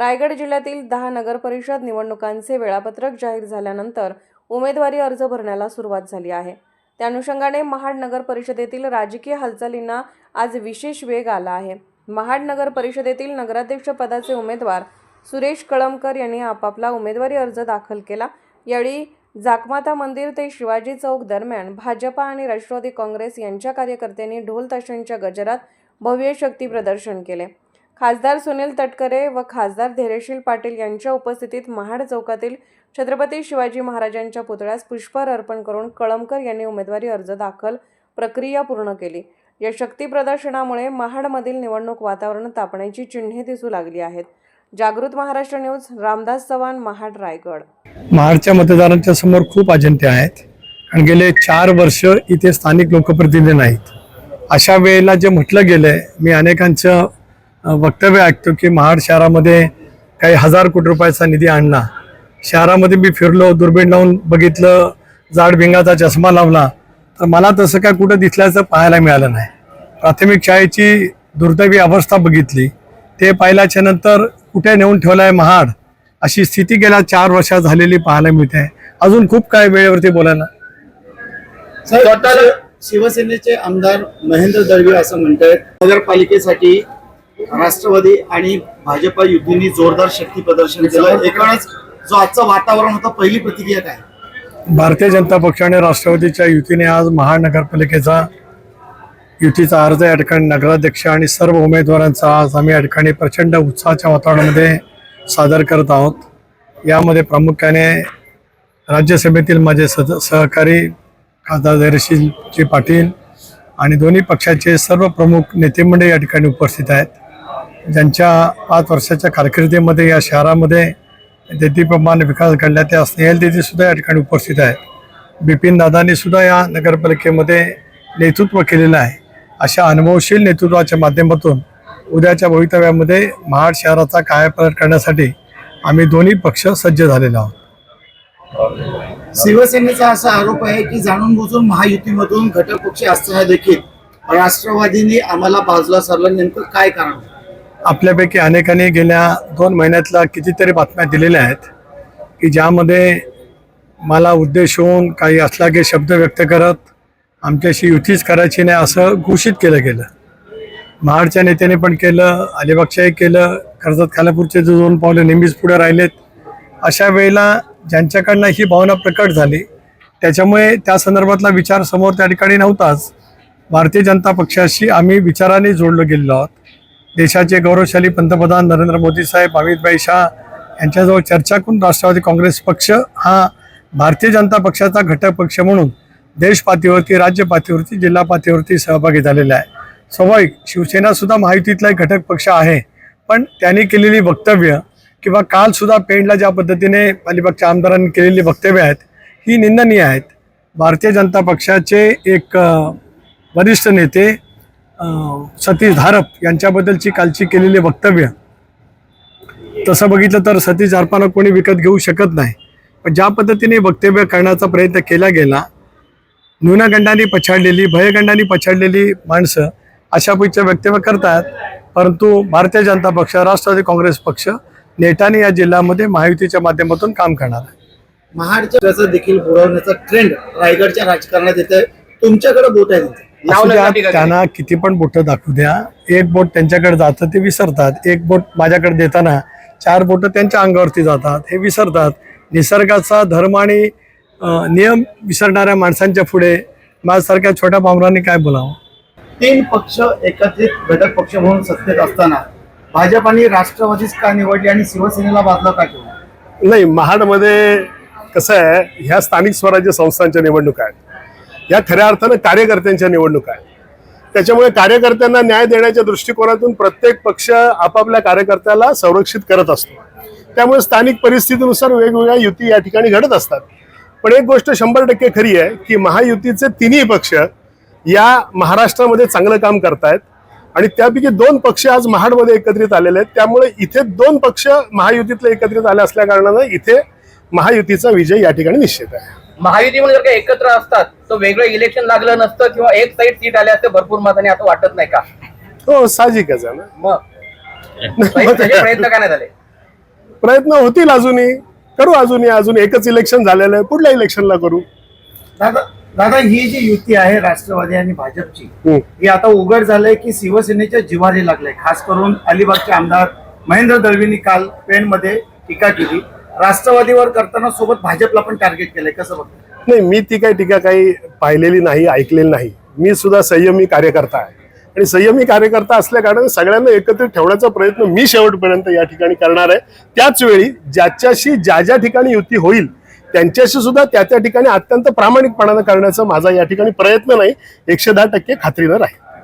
रायगड जिल्ह्यातील दहा नगरपरिषद निवडणुकांचे वेळापत्रक जाहीर झाल्यानंतर उमेदवारी अर्ज भरण्याला सुरुवात झाली आहे. त्या अनुषंगाने महाड नगर परिषदेतील राजकीय हालचालींना आज विशेष वेग आला आहे. महाड नगर परिषदेतील नगराध्यक्षपदाचे उमेदवार सुरेश कळमकर यांनी आपापला उमेदवारी अर्ज दाखल केला. यावेळी जाकमाता मंदिर ते शिवाजी चौक दरम्यान भाजपा आणि राष्ट्रवादी काँग्रेस यांच्या कार्यकर्त्यांनी ढोल ताशांच्या गजरात भव्य शक्ती प्रदर्शन केले. खासदार सुनील तटकरे व खासदार धैर्यशील पाटील यांच्या उपस्थितीत महाड चौकातील छत्रपती शिवाजी महाराजांच्या पुतळ्यास पुष्पहार अर्पण करून कळमकर यांनी उमेदवारी अर्ज दाखल प्रक्रिया पूर्ण केली. या शक्ती प्रदर्शनामुळे महाडमधील निवडणूक वातावरण तापण्याची चिन्हे दिसू लागली आहेत. जागृत महाराष्ट्र न्यूज रामदास चव्हाण महाड रायगड. महाडच्या मतदारांच्या समोर खूप अजंते आहेत. आणि गेले चार वर्ष इथे स्थानिक लोकप्रतिनिधी नाहीत. अशा वेळेला जे म्हटलं गेलंय मी अनेकांचं वक्तव्य ऐकतो की महाड शहरामध्ये काही हजार कोटी रुपयाचा निधी आणला. शहरामध्ये मी फिरलो दुर्बीण लावून बघितलं जाड भिंगाचा चष्मा लावला. तर मला तसं काय कुठं दिसल्याचं पाहायला मिळालं नाही. प्राथमिक शाळेची दुर्दैवी अवस्था बघितली. ते पाहिल्याच्या नंतर कुठे नेऊन ठेवलं आहे महाड? अशी स्थिती गेल्या चार वर्षात झालेली पाहायला मिळते. अजून खूप काय वेळेवरती बोलायला? शिवसेनेचे आमदार महेंद्र दळवी असं म्हणतात नगरपालिकेसाठी राष्ट्रवादी आणि भाजपा युतीने जोरदार शक्ती प्रदर्शन केलं एकूणच जो आजचं वातावरण होतं पहिली प्रतिक्रिया काय? भारतीय जनता पक्ष आणि राष्ट्रवादीच्या युतीने आज महानगरपालिकेचा युतीचा अर्ज या ठिकाणी नगराध्यक्ष आणि सर्व उमेदवारांचा आज आम्ही या ठिकाणी प्रचंड उत्साहाच्या वातावरणामध्ये सादर करत आहोत. यामध्ये प्रामुख्याने राज्यसभेतील माझे सद सहकारी खासदार धैर्यशीलजी पाटील आणि दोन्ही पक्षाचे सर्व प्रमुख नेतेमंडळी या ठिकाणी उपस्थित आहेत. ज्यांच्या पाच वर्षाच्या कारकिर्दीमध्ये या शहरामध्ये देदीप्रमाणे विकास घडला त्या स्नेहल दिदी सुद्धा या ठिकाणी उपस्थित आहेत. बिपिन दादांनी सुद्धा या नगरपालिकेमध्ये नेतृत्व केलेलं आहे. अशा अनुभवशील नेतृत्वाच्या माध्यमातून उद्याच्या भवितव्यामध्ये महाड शहराचा कायापलट करण्यासाठी आम्ही दोन्ही पक्ष सज्ज झालेलो आहोत. शिवसेनेचा असा आरोप आहे की जाणून बुजून महायुतीमधून घटक पक्ष असताना देखील राष्ट्रवादीने आम्हाला बाजूला सरलं नेमकं काय कारण आपल्यापैकी अनेकांनी गेल्या दोन महिन्यातल्या कितीतरी बातम्या दिलेल्या आहेत की ज्यामध्ये मला उद्देश होऊन काही असला की शब्द व्यक्त करत आमच्याशी युतीच करायची नाही असं घोषित केलं गेलं. महाडच्या नेत्याने पण केलं अलिबागच्याही केलं कर्जत खालापूरचे जे दोन पावले नेहमीच पुढे राहिलेत. अशा वेळेला ज्यांच्याकडनं ही भावना प्रकट झाली त्याच्यामुळे त्या संदर्भातला विचार समोर त्या ठिकाणी नव्हताच. भारतीय जनता पक्षाशी आम्ही विचाराने जोडलो गेलेलो आहोत. देशाचे गौरवशाली पंतप्रधान नरेंद्र मोदी साहेब अमितभाई शाह यांच्याजवळ चर्चा करून राष्ट्रवादी काँग्रेस पक्ष हा भारतीय जनता पक्षाचा घटक पक्ष म्हणून देश पातळीवरती राज्य पातळीवरती जिल्हा पातळीवरती सहभागी झालेला आहे. स्वाभाविक शिवसेना सुद्धा महायुतीतला एक घटक पक्ष आहे पण त्यांनी केलेली वक्तव्य किंवा कालसुद्धा पेंडला ज्या पद्धतीने अलिबागच्या आमदारांनी केलेली वक्तव्य आहेत ही निंदनीय आहेत. भारतीय जनता पक्षाचे एक वरिष्ठ नेते सतीश धारप यांच्याबद्दलची कालची केलेली वक्तव्य. तसं बघितलं तर सतीश धारपाला कोणी विकत घेऊ शकत नाही. पण ज्या पद्धतीने वक्तव्य करण्याचा प्रयत्न केला गेला न्यूनगंडाने पछाडलेली भयगंडाने पछाडलेली माणसं अशा पैकी वक्तव्य करतात. परंतु भारतीय जनता पक्ष राष्ट्रवादी काँग्रेस पक्ष नेटाने या जिल्ह्यामध्ये महायुतीच्या माध्यमातून काम करणार आहे. महाडच्या देखील बुडवण्याचा ट्रेंड रायगडच्या राजकारणात येते तुमच्याकडे बोट आहे त्यांना किती पण बोटं दाखवू द्या. एक बोट त्यांच्याकडे जातं ते विसरतात. एक बोट माझ्याकडे देताना चार बोटं त्यांच्या अंगावरती जातात हे विसरतात. निसर्गाचा धर्म आणि नियम विसरणाऱ्या माणसांच्या पुढे माझ्यासारख्या छोट्या पामरांनी काय बोलावं? तीन पक्ष एकत्रित घटक पक्ष म्हणून सत्तेत असताना भाजप आणि राष्ट्रवादीच का निवडली आणि शिवसेनेला बाजूला का ठेवलं? नाही महाडमध्ये कसं आहे ह्या स्थानिक स्वराज्य संस्थांच्या निवडणुका आहेत. या खऱ्या अर्थानं कार्यकर्त्यांच्या निवडणुका आहेत त्याच्यामुळे कार्यकर्त्यांना न्याय देण्याच्या दृष्टिकोनातून प्रत्येक पक्ष आपापल्या कार्यकर्त्याला संरक्षित करत असतो. त्यामुळे स्थानिक परिस्थितीनुसार वेगवेगळ्या युती या ठिकाणी घडत असतात. पण एक गोष्ट शंभर टक्के खरी आहे की महायुतीचे तिन्ही पक्ष या महाराष्ट्रामध्ये चांगलं काम करतायत. आणि त्यापैकी दोन पक्ष आज महाडमध्ये एकत्रित आलेले आहेत. त्यामुळे इथे दोन पक्ष महायुतीतले एकत्रित आले असल्या कारणानं इथे महायुतीचा विजय या ठिकाणी निश्चित आहे. महायुतीमध्ये जर का एकत्र असतात तर वेगळं इलेक्शन लागलं नसतं किंवा एक साईड सीट आले असते भरपूर मताने असं वाटत नाही का? हो साहजिकच आहे ना. मग? प्रयत्न का नाही झाले? प्रयत्न होतील अजूनही. करू अजूनही अजून एकच इलेक्शन झालेलं आहे. पुढल्या इलेक्शनला करू. दादा दादा ही जी युती आहे राष्ट्रवादी आणि भाजपची हम्म. ही आता उघड झालंय की शिवसेनेच्या जिव्हारी लागलंय. खास करून अलिबागचे आमदार महेंद्र दळवींनी काल पेणमध्ये टीका केली. राष्ट्रवादीवर करताना सोबत भाजपला पण टार्गेट केलंय. कसं बघ? नाही मी ती काही टीका काही पाहिलेली नाही ऐकलेली नाही. मी सुद्धा संयमी कार्यकर्ता आहे. आणि संयमी कार्यकर्ता असल्या कारणाने सगळ्यांना एकत्रित ठेवण्याचा प्रयत्न मी शेवटपर्यंत या ठिकाणी करणार आहे. त्याच वेळी ज्याच्याशी ज्या ज्या ठिकाणी युती होईल त्यांच्याशी सुद्धा त्या त्या ठिकाणी अत्यंत प्रामाणिकपणानं करण्याचा माझा या ठिकाणी प्रयत्न नाही. एकशे दहा टक्के खात्रीनं राहील.